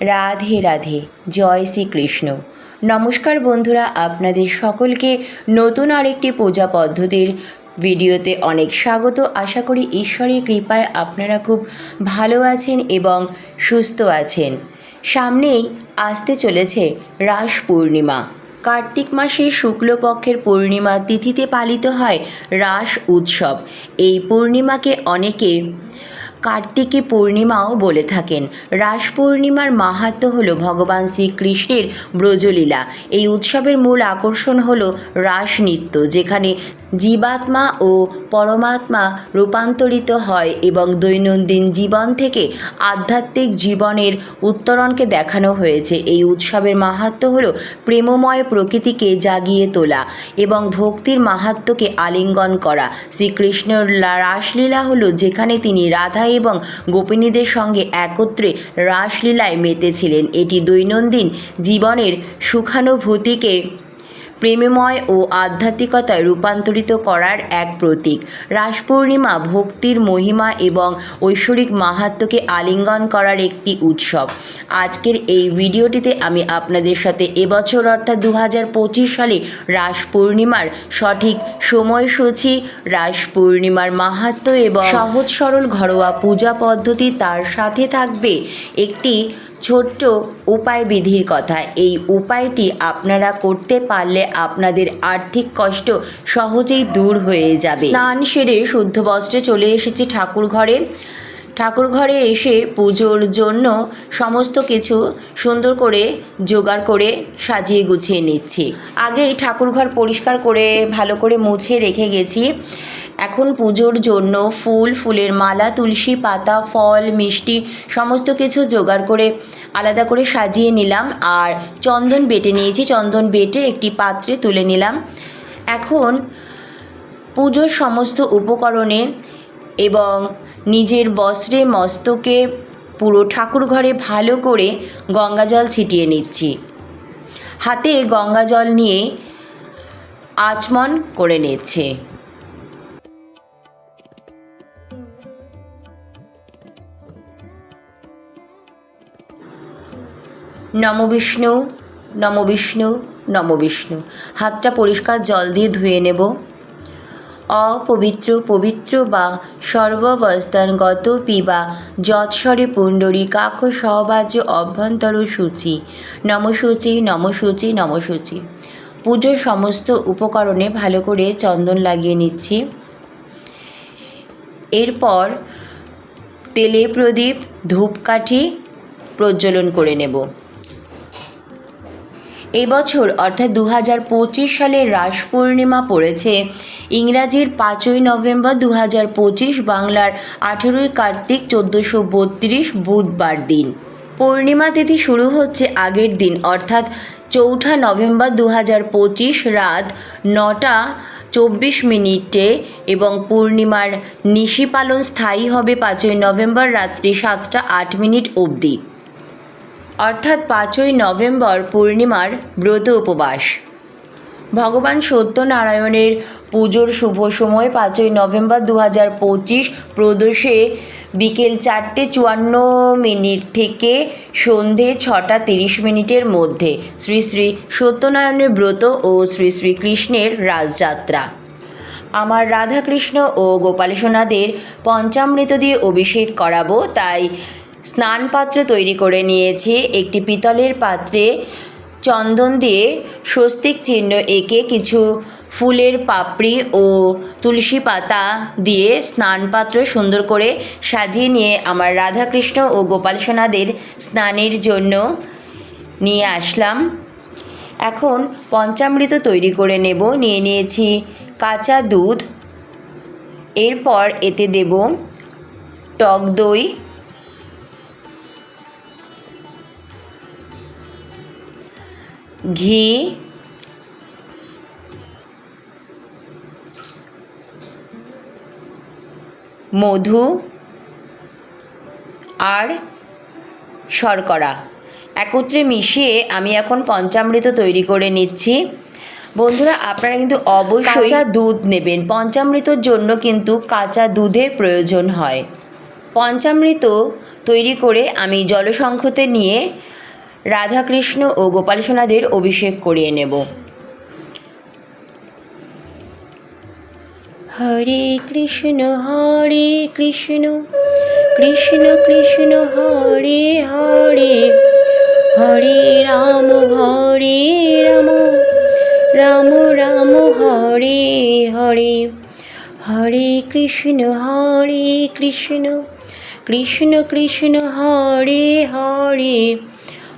রাধে রাধে, জয় শ্রীকৃষ্ণ। নমস্কার বন্ধুরা, আপনাদের সকলকে নতুন আরেকটি পূজা পদ্ধতির ভিডিওতে অনেক স্বাগত। আশা করি ঈশ্বরের কৃপায় আপনারা খুব ভালো আছেন এবং সুস্থ আছেন। সামনেই আসতে চলেছে রাস পূর্ণিমা। কার্তিক মাসের শুক্লপক্ষের পূর্ণিমা তিথিতে পালিত হয় রাস উৎসব। এই পূর্ণিমাকে অনেকে কার্তিকী পূর্ণিমাও বলে থাকেন। রাস পূর্ণিমার মাহাত্ম হল ভগবান শ্রীকৃষ্ণের ব্রজলীলা। এই উৎসবের মূল আকর্ষণ হল রাস নৃত্য, যেখানে জীবাত্মা ও পরমাত্মা রূপান্তরিত হয় এবং দৈনন্দিন জীবন থেকে আধ্যাত্মিক জীবনের উত্তরণকে দেখানো হয়েছে। এই উৎসবের মাহাত্ম হল প্রেমময় প্রকৃতিকে জাগিয়ে তোলা এবং ভক্তির মাহাত্ম্যকে আলিঙ্গন করা। শ্রীকৃষ্ণর রাসলীলা হল যেখানে তিনি রাধা এবং গোপিনীদের সঙ্গে একত্রে রাসলীলায় মেতেছিলেন। এটি দৈনন্দিন জীবনের সুখানুভূতিকে প্রেমময় ও আধ্যাত্মিকতায় রূপান্তরিত করার এক প্রতীক। রাস পূর্ণিমা ভক্তির মহিমা এবং ঐশ্বরিক মাহাত্ম্যকে আলিঙ্গন করার একটি উৎসব। আজকের এই ভিডিওটিতে আমি আপনাদের সাথে এবছর অর্থাৎ দু হাজার পঁচিশ সালে রাস পূর্ণিমার সঠিক সময়সূচি রাস পূর্ণিমার মাহাত্ম্য এবং সহজ সরল ঘরোয়া পূজা পদ্ধতি তার সাথে থাকবে একটি ছোট্ট উপায়বিধির কথা। এই উপায়টি আপনারা করতে পারলে আপনাদের আর্থিক কষ্ট সহজেই দূর হয়ে যাবে। স্নান সেরে শুদ্ধ বস্ত্রে চলে এসেছি ঠাকুর ঘরে ঠাকুর ঘরে এসে পুজোর জন্য সমস্ত কিছু সুন্দর করে জোগাড় করে সাজিয়ে গুছিয়ে নিচ্ছি। আগেই ঠাকুর ঘর পরিষ্কার করে, ভালো করে মুছে রেখে গেছি। এখন পুজোর জন্য ফুল, ফুলের মালা, তুলসী পাতা, ফল, মিষ্টি সমস্ত কিছু জোগাড় করে আলাদা করে সাজিয়ে নিলাম আর চন্দন বেটে নিয়েছি। চন্দন বেটে একটি পাত্রে তুলে নিলাম। এখন পুজোর সমস্ত উপকরণে এবং নিজের বস্ত্রে মস্তকে পুরো ঠাকুর ঘরে ভালো করে গঙ্গা জল ছিটিয়ে নিচ্ছি। হাতে গঙ্গা জল নিয়ে আচমন করে নিচ্ছে। নম বিষ্ণু নম বিষ্ণু নম বিষ্ণু। হাতটা পরিষ্কার জল দিয়ে ধুয়ে নেব। অপবিত্র পবিত্র বা সর্ববস্থানগত পিবা যৎস্বরে পুণ্ডরী কাক সহবাজ্য অভ্যন্তর সূচি। নমসূচি নমসূচি নমসূচি। পুজোর সমস্ত উপকরণে ভালো করে চন্দন লাগিয়ে নিচ্ছি। এরপর তেলে প্রদীপ, ধূপকাঠি প্রজ্বলন করে নেব। এবছর, অর্থাৎ দু হাজার পঁচিশ সালের রাস পূর্ণিমা পড়েছে। ইংরাজির পাঁচই নভেম্বর দু হাজার পঁচিশ, বাংলার আঠেরোই কার্তিক চোদ্দোশো বত্রিশ বুধবার দিন। পূর্ণিমা তিথি শুরু হচ্ছে আগের দিন, অর্থাৎ চৌঠা নভেম্বর দু হাজার পঁচিশ রাত নটা চব্বিশ মিনিটে এবং পূর্ণিমার নিশি পালন স্থায়ী হবে পাঁচই নভেম্বর রাত্রি সাতটা আট মিনিট অবধি। অর্থাৎ পাঁচই নভেম্বর পূর্ণিমার ব্রত উপবাস। ভগবান সত্যনারায়ণের পুজোর শুভ সময় পাঁচই নভেম্বর দু হাজার পঁচিশ প্রদোষে বিকেল চারটে চুয়ান্ন মিনিট থেকে সন্ধে ছটা তিরিশ মিনিটের মধ্যে শ্রী শ্রী সত্যনারায়ণের ব্রত ও শ্রী শ্রীকৃষ্ণের রাজযাত্রা। আমার রাধাকৃষ্ণ ও গোপালসোনাদের পঞ্চামৃত দিয়ে অভিষেক করাবো, তাই স্নান পাত্র তৈরি করে নিয়েছি। একটি পিতলের পাত্রে চন্দন দিয়ে স্বস্তিক চিহ্ন এঁকে কিছু ফুলের পাপড়ি ও তুলসী পাতা দিয়ে স্নান পাত্র সুন্দর করে সাজিয়ে নিয়ে আমার রাধাকৃষ্ণ ও গোপালসোনাদের স্নানের জন্য নিয়ে আসলাম। এখন পঞ্চামৃত তৈরি করে নেব। নিয়ে নিয়েছি কাঁচা দুধ। এরপর এতে দেব টক দই ঘি মধু আর শর্করা। একত্রে মিশিয়ে আমি এখন পঞ্চামৃত তৈরি করে নিচ্ছি। বন্ধুরা আপনারা কিন্তু অবশ্যই কাঁচা দুধ নেবেন। পঞ্চামৃতর জন্য কিন্তু কাঁচা দুধের প্রয়োজন হয়। পঞ্চামৃত তৈরি করে আমি জলসংক্ষতে নিয়ে রাধাকৃষ্ণ ও গোপাল সোনাদের অভিষেক করিয়ে নেব। হরে কৃষ্ণ হরে কৃষ্ণ কৃষ্ণ কৃষ্ণ, হরে হরে হরে রাম হরে রাম রাম রাম, হরে হরে হরে কৃষ্ণ হরে কৃষ্ণ কৃষ্ণ কৃষ্ণ, হরে হরে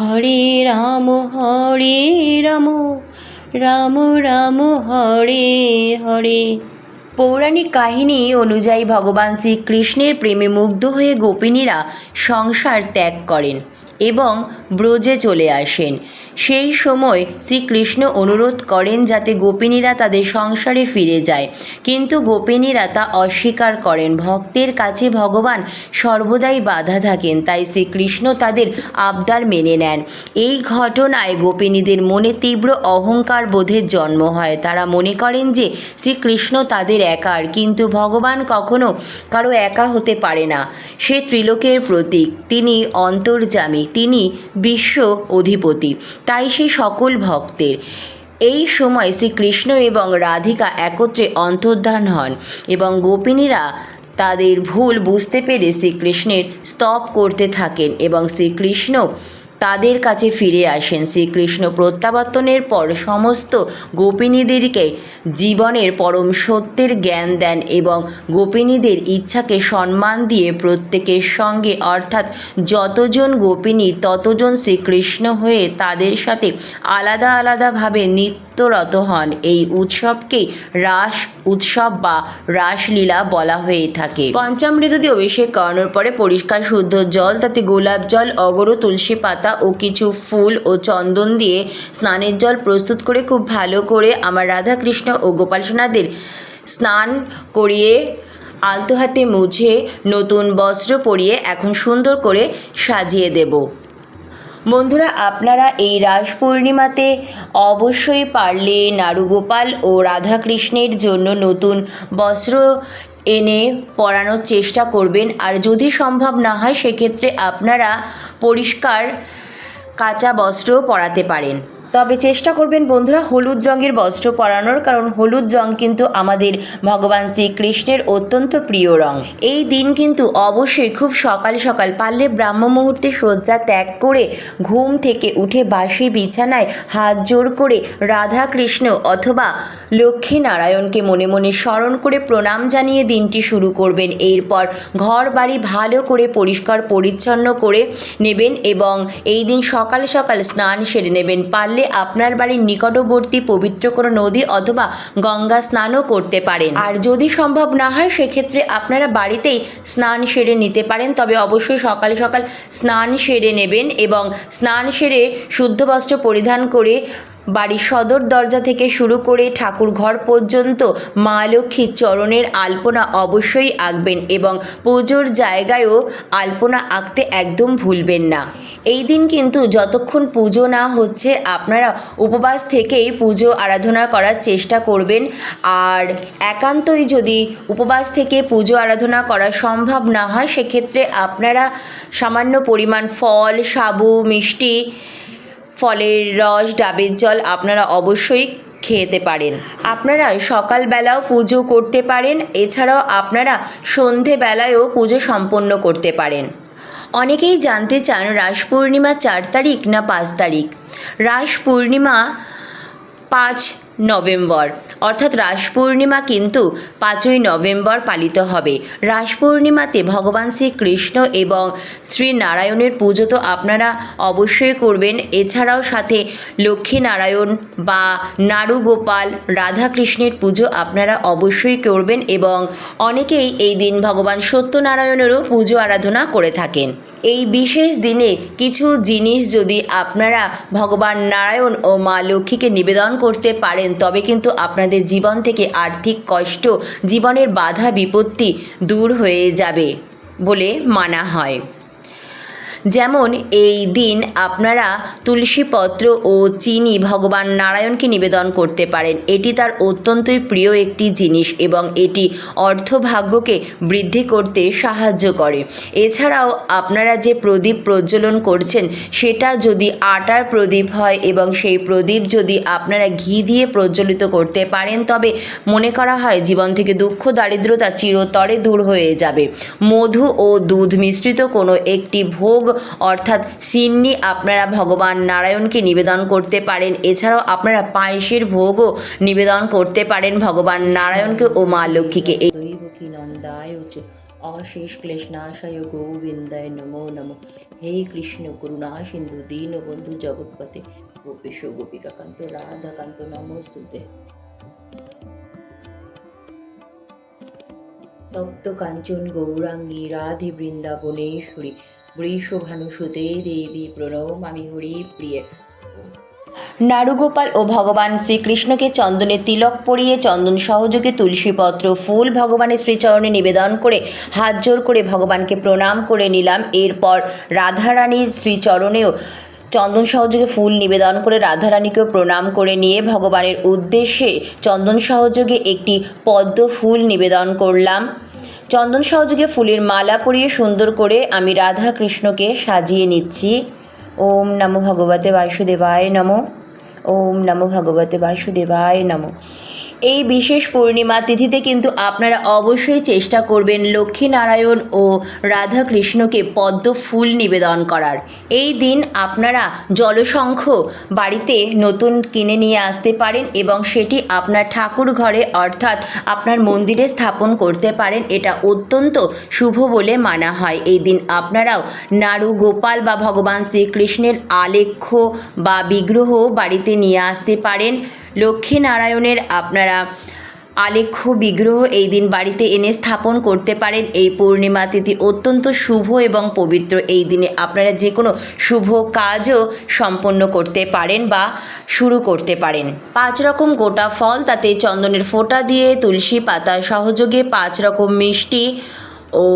হরে রাম হরে রাম রাম রাম, হরে হরে। পৌরাণিক কাহিনী অনুযায়ী ভগবান শ্রীকৃষ্ণের প্রেমে মুগ্ধ হয়ে গোপিনীরা সংসার ত্যাগ করেন এবং ব্রজে চলে আসেন। সেই সময় শ্রীকৃষ্ণ অনুরোধ করেন যাতে গোপিনীরা তাদের সংসারে ফিরে যায়। কিন্তু গোপিনীরা তা অস্বীকার করেন। ভক্তের কাছে ভগবান সর্বদাই বাধা থাকেন, তাই শ্রীকৃষ্ণ তাদের আবদার মেনে নেন। এই ঘটনায় গোপিনীদের মনে তীব্র অহংকার বোধের জন্ম হয়। তারা মনে করেন যে শ্রীকৃষ্ণ তাদের একার, কিন্তু ভগবান কখনো কারও একা হতে পারে না। সে ত্রিলোকের প্রতীক, তিনি অন্তর্যামী, তিনি বিশ্ব অধিপতি। তাই সে সকল ভক্তের। এই সময় শ্রীকৃষ্ণ এবং রাধিকা একত্রে অন্তর্ধান হন এবং গোপিনীরা তাদের ভুল বুঝতে পেরে শ্রীকৃষ্ণের স্তব করতে থাকেন এবং শ্রীকৃষ্ণ তাদের কাছে ফিরে আসেন। শ্রীকৃষ্ণ প্রত্যাবর্তনের পর সমস্ত গোপিনীদেরকে জীবনের পরম সত্যের জ্ঞান দেন এবং গোপিনীদের ইচ্ছাকে সম্মান দিয়ে প্রত্যেকের সঙ্গে, অর্থাৎ যতজন গোপিনী ততজন শ্রীকৃষ্ণ হয়ে তাদের সাথে আলাদা আলাদাভাবে নিত্যরত হন। এই উৎসবকেই রাস উৎসব বা রাসলীলা বলা হয়ে থাকে। পঞ্চামৃত দিয়ে অভিষেক করানোর পরে পরিষ্কার শুদ্ধ জল, তাতে গোলাপ জল অগর তুলসী পাতা ও কিছু ফুল ও চন্দন দিয়ে স্নানের জল প্রস্তুত করে খুব ভালো করে আমার রাধাকৃষ্ণ ও গোপাল সোনাদের স্নান করিয়ে আলতো হাতে মুছে নতুন বস্ত্র পরিয়ে এখন সুন্দর করে সাজিয়ে দেব। বন্ধুরা, আপনারা এই রাস পূর্ণিমাতে অবশ্যই পারলে নারুগোপাল ও রাধাকৃষ্ণের জন্য নতুন বস্ত্র এনে পরানোর চেষ্টা করবেন। আর যদি সম্ভব না হয়, সেক্ষেত্রে আপনারা পরিষ্কার কাঁচা বস্ত্রও পরাতে পারেন। তবে চেষ্টা করবেন বন্ধুরা হলুদ রঙের বস্ত্র পরানোর, কারণ হলুদ রং কিন্তু আমাদের ভগবান শ্রীকৃষ্ণের অত্যন্ত প্রিয় রং। এই দিন কিন্তু অবশ্যই খুব সকাল সকাল পারলে ব্রাহ্ম মুহূর্তে শয্যা ত্যাগ করে ঘুম থেকে উঠে বাসি বিছানায় হাত জোর করে রাধা কৃষ্ণ অথবা লক্ষ্মী নারায়ণকে মনে মনে স্মরণ করে প্রণাম জানিয়ে দিনটি শুরু করবেন। এরপর ঘর বাড়ি ভালো করে পরিষ্কার পরিচ্ছন্ন করে নেবেন এবং এই দিন সকাল সকাল স্নান সেরে নেবেন। পারলে আপনার বাড়ির নিকটবর্তী পবিত্র কোনো নদী অথবা গঙ্গা স্নানও করতে পারেন। আর যদি সম্ভব না হয়, সেক্ষেত্রে আপনারা বাড়িতেই স্নান সেরে নিতে পারেন। তবে অবশ্যই সকাল সকাল স্নান সেরে নেবেন এবং স্নান সেরে শুদ্ধ বস্ত্র পরিধান করে বাড়ির সদর দরজা থেকে শুরু করে ঠাকুর ঘর পর্যন্ত মা লক্ষ্মীর চরণের আলপনা অবশ্যই আঁকবেন এবং পুজোর জায়গায়ও আলপনা আঁকতে একদম ভুলবেন না। এই দিন কিন্তু যতক্ষণ পুজো না হচ্ছে, আপনারা উপবাস থেকেই পুজো আরাধনা করার চেষ্টা করবেন। আর একান্তই যদি উপবাস থেকে পুজো আরাধনা করা সম্ভব না হয়, সেক্ষেত্রে আপনারা সামান্য পরিমাণ ফল, সাবু, মিষ্টি, ফলের রস, ডাবের জল আপনারা অবশ্যই খেতে পারেন। আপনারা সকালবেলাও পুজো করতে পারেন, এছাড়াও আপনারা সন্ধেবেলায়ও পুজো সম্পন্ন করতে পারেন। অনেকেই জানতে চান রাস পূর্ণিমা চার তারিখ না পাঁচ তারিখ। রাস পূর্ণিমা পাঁচ নভেম্বর। অর্থাৎ রাস পূর্ণিমা কিন্তু পাঁচই নভেম্বর পালিত হবে। রাস পূর্ণিমাতে ভগবান শ্রীকৃষ্ণ এবং শ্রী নারায়ণের পুজো তো আপনারা অবশ্যই করবেন। এছাড়াও সাথে লক্ষ্মী নারায়ণ বা নারুগোপাল, রাধাকৃষ্ণের পুজো আপনারা অবশ্যই করবেন এবং অনেকেই এই দিন ভগবান সত্যনারায়ণেরও পুজো আরাধনা করে থাকেন। এই বিশেষ দিনে কিছু জিনিস যদি আপনারা ভগবান নারায়ণ ও মা লক্ষ্মীকে নিবেদন করতে পারেন, তবে কিন্তু আপনাদের জীবন থেকে আর্থিক কষ্ট, জীবনের বাধা, বিপত্তি দূর হয়ে যাবে বলে মানা হয়। যেমন, এই দিন আপনারা তুলসী পত্র ও চিনি ভগবান নারায়ণকে নিবেদন করতে পারেন। এটি তার অত্যন্তই প্রিয় একটি জিনিস এবং এটি অর্থভাগ্যকে বৃদ্ধি করতে সাহায্য করে। এছাড়াও আপনারা যে প্রদীপ প্রজ্বলন করছেন, সেটা যদি আটার প্রদীপ হয় এবং সেই প্রদীপ যদি আপনারা ঘি দিয়ে প্রজ্বলিত করতে পারেন, তবে মনে করা হয় জীবন থেকে দুঃখ, দারিদ্রতা চিরতরে দূর হয়ে যাবে। মধু ও দুধ মিশ্রিত কোনো একটি ভোগ অর্থাৎ সিন্নি আপনারা ভগবান নারায়ণকে নিবেদন করতে পারেন। এছাড়াও আপনারা পায়েসের ভোগও নিবেদন করতে পারেন ভগবান নারায়ণকে ও মা লক্ষ্মীকে। নন্দায় অশেষ ক্লেশনাশয় গোবিন্দায় নমো নমো। হে কৃষ্ণ করুণা সিন্ধু দীনবন্ধু জগৎপতে। গোপেশ গোপিকাকান্ত রাধাকান্ত নমস্তুতে। তপ্ত কাঞ্চন গৌরাঙ্গী রাধে বৃন্দাবনেশ্বরী বৃষভানুসুতে দেবী প্রণমামি হরি প্রিয়ে নারুগোপাল ও ভগবান শ্রীকৃষ্ণকে চন্দনে তিলক পরিয়ে চন্দন সহযোগে তুলসীপত্র, ফুল ভগবানের শ্রীচরণে নিবেদন করে হাত জোর করে ভগবানকে প্রণাম করে নিলাম। এরপর রাধারানীর শ্রীচরণেও চন্দন সহযোগে ফুল নিবেদন করে রাধারানীকেও প্রণাম করে নিয়ে ভগবানের উদ্দেশ্যে চন্দন সহযোগে একটি পদ্ম ফুল নিবেদন করলাম। চন্দন সহযোগে ফুলের মালা পরিয়ে সুন্দর করে আমি রাধা কৃষ্ণকে সাজিয়ে নিচ্ছি। ওম নমো ভগবতে বাসুদেবায় নমো। ওম নমো ভগবতে বাসুদেবায় নমো। এই বিশেষ পূর্ণিমা তিথিতে কিন্তু আপনারা অবশ্যই চেষ্টা করবেন লক্ষ্মীনারায়ণ ও রাধা কৃষ্ণকে পদ্ম ফুল নিবেদন করার। এই দিন আপনারা জলশঙ্খ বাড়িতে নতুন কিনে নিয়ে আসতে পারেন এবং সেটি আপনার ঠাকুর ঘরে অর্থাৎ আপনার মন্দিরে স্থাপন করতে পারেন। এটা অত্যন্ত শুভ বলে মানা হয়। এই দিন আপনারাও নাড়ু গোপাল বা ভগবান শ্রীকৃষ্ণের আলেখ্য বা বিগ্রহ বাড়িতে নিয়ে আসতে পারেন। লক্ষ্মীনারায়ণের আপনারা আলেখ্য বিগ্রহ এই দিন বাড়িতে এনে স্থাপন করতে পারেন। এই পূর্ণিমা তিথি অত্যন্ত শুভ এবং পবিত্র এই দিনে আপনারা যে কোনো শুভ কাজও সম্পন্ন করতে পারেন বা শুরু করতে পারেন। পাঁচ রকম গোটা ফল তাতে চন্দনের ফোঁটা দিয়ে তুলসী পাতা সহযোগে পাঁচ রকম মিষ্টি ও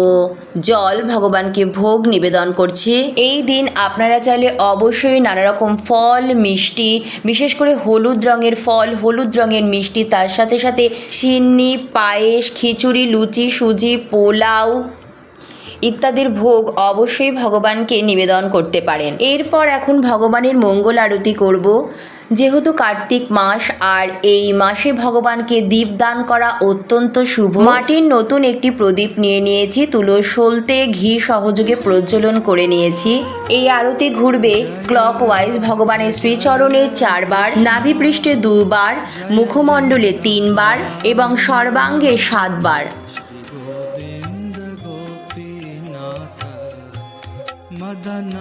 জল ভগবানকে ভোগ নিবেদন করছে। এই দিন আপনারা চাইলে অবশ্যই নানা রকম ফল, মিষ্টি, বিশেষ করে হলুদ রঙের ফল, হলুদ রঙের মিষ্টি, তার সাথে সাথে সিন্নি, পায়েস, খিচুড়ি, লুচি, সুজি, পোলাও ইত্যাদির ভোগ অবশ্যই ভগবানকে নিবেদন করতে পারেন। এরপর এখন ভগবানের মঙ্গল আরতি করব। যেহেতু কার্তিক মাস, আর এই মাসে ভগবানকে দীপ দান করা অত্যন্ত শুভ। মাটির নতুন একটি প্রদীপ নিয়ে নিয়েছি, তুলো সলতে ঘি সহযোগে প্রজ্বলন করে নিয়েছি। এই আরতি ঘুরবে ক্লক ওয়াইজ ভগবানের শ্রীচরণে চারবার, নাভিপৃষ্ঠে দুবার, মুখমণ্ডলে তিনবার এবং সর্বাঙ্গে সাতবার। मदन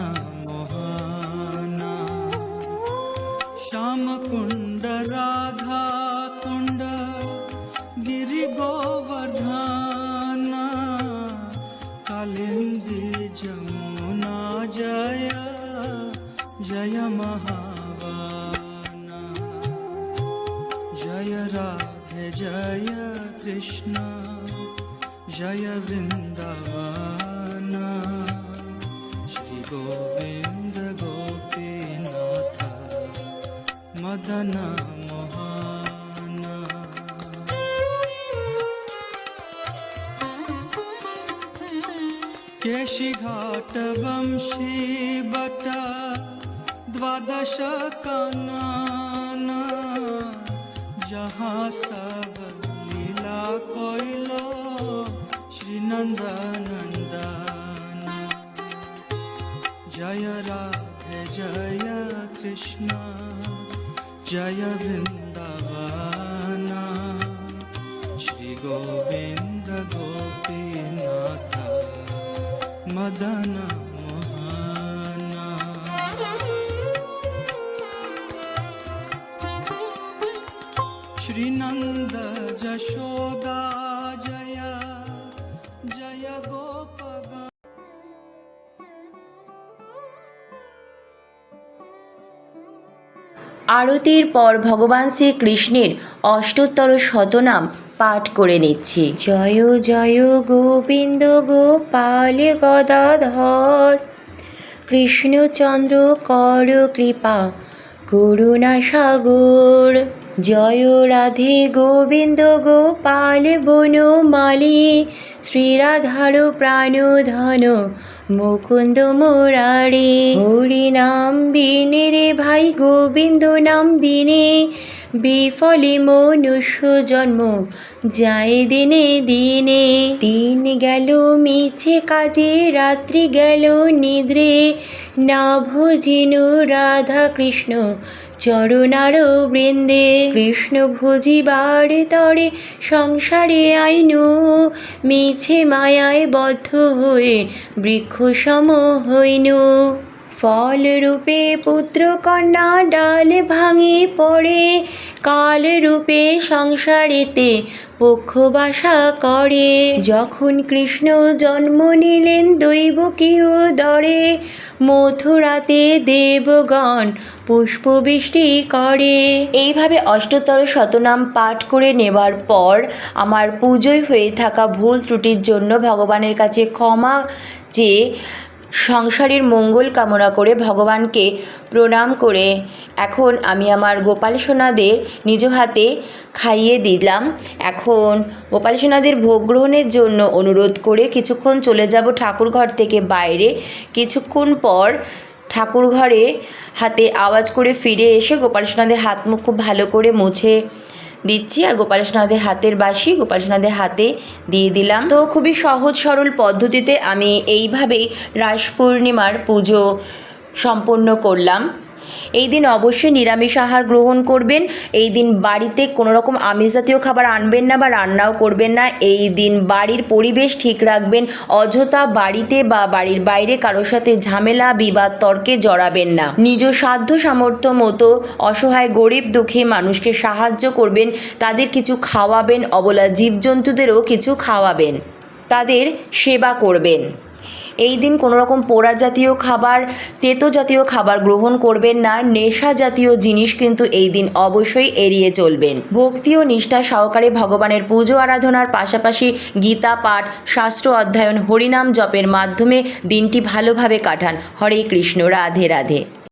मोहना। श्यामकुण्ड राधा कुण्ड गिरिगोवर्धन कालिन्दी जमुना जय जय महावाना। जय राधे, जय कृष्ण। जय वृन्दावन श्री गोविन्द गोपीनाथ मदन मोहन केशिघाट वंशी बट द्वादश कानन जहाँ सब लीला कोइलो श्री जय राधे जय कृष्ण जय वृंदावन श्री गोविंद गोपीनाथ मदन আরতির পর ভগবান শ্রীকৃষ্ণের অষ্টোত্তর শতনাম পাঠ করে নিচ্ছি। জয় জয় গোবিন্দ গোপাল গদাধর। কৃষ্ণচন্দ্র কর কৃপা, করুণা সাগর। জয় রাধে গোবিন্দ গোপাল বনমালী। শ্রীরাধার প্রাণধন মুকুন্দ মোরারে। হরি নাম বিনে রে ভাই গোবিন্দ নাম বিনে বিফলে মনুষ্য জন্ম যায় দিনে দিনে। দিন গেল, মিছে কাজে, রাত্রি গেল নিদ্রে। না ভজিন রাধা কৃষ্ণ, চরণার বৃন্দে। কৃষ্ণ ভজিবার তরে সংসারে আইনু, মিছে মায়ায় বদ্ধ হয়ে বৃক্ষ সম হইনু। ফল রূপে পুত্র কন্যা ডাল ভাঙি পড়ে কাল রূপে সংসারেতে পক্ষ বাসা করে। যখন কৃষ্ণ জন্ম নিলেন দৈব কিউ দরে, মথুরাতে দেবগণ পুষ্পবৃষ্টি করে। এইভাবে অষ্টতর শতনাম পাঠ করে নেবার পর আমার পুজোয় হয়ে থাকা ভুল ত্রুটির জন্য ভগবানের কাছে ক্ষমা চেয়ে সংসারের মঙ্গল কামনা করে ভগবানকে প্রণাম করে এখন আমি আমার গোপাল সোনাদের নিজ হাতে খাইয়ে দিলাম। এখন গোপাল সোনাদের ভোগ গ্রহণের জন্য অনুরোধ করে কিছুক্ষণ চলে যাব ঠাকুর ঘর থেকে বাইরে। কিছুক্ষণ পর ঠাকুর ঘরে হাতে আওয়াজ করে ফিরে এসে গোপাল সোনাদের হাত মুখ খুব ভালো করে মুছে দিচ্ছি আর গোপাল সোনাদের হাতের বাসি গোপাল সোনাদের হাতে দিয়ে দিলাম। তো খুবই সহজ, সরল পদ্ধতিতে আমি এইভাবেই রাস পূর্ণিমার পুজো সম্পন্ন করলাম। এই দিন অবশ্যই নিরামিষ আহার গ্রহণ করবেন। এই দিন বাড়িতে কোনো রকম আমিষ জাতীয় খাবার আনবেন না বা রান্নাও করবেন না। এই দিন বাড়ির পরিবেশ ঠিক রাখবেন। অযথা বাড়িতে বা বাড়ির বাইরে কারোর সাথে ঝামেলা, বিবাদ, তর্কে জড়াবেন না। নিজ সাধ্য সামর্থ্য মতো অসহায়, গরিব, দুঃখী মানুষকে সাহায্য করবেন। তাদের কিছু খাওয়াবেন। অবলা জীবজন্তুদেরও কিছু খাওয়াবেন। তাদের সেবা করবেন। এই দিন কোনো রকম পোড়া জাতীয় খাবার, তেতো জাতীয় খাবার গ্রহণ করবেন না। নেশা জাতীয় জিনিস কিন্তু এই দিন অবশ্যই এড়িয়ে চলবেন। ভক্তি ও নিষ্ঠা সহকারে ভগবানের পুজো আরাধনার পাশাপাশি গীতা, পাঠ, শাস্ত্র অধ্যয়ন, হরিনাম জপের মাধ্যমে দিনটি ভালোভাবে কাটান। হরে কৃষ্ণ, রাধে রাধে।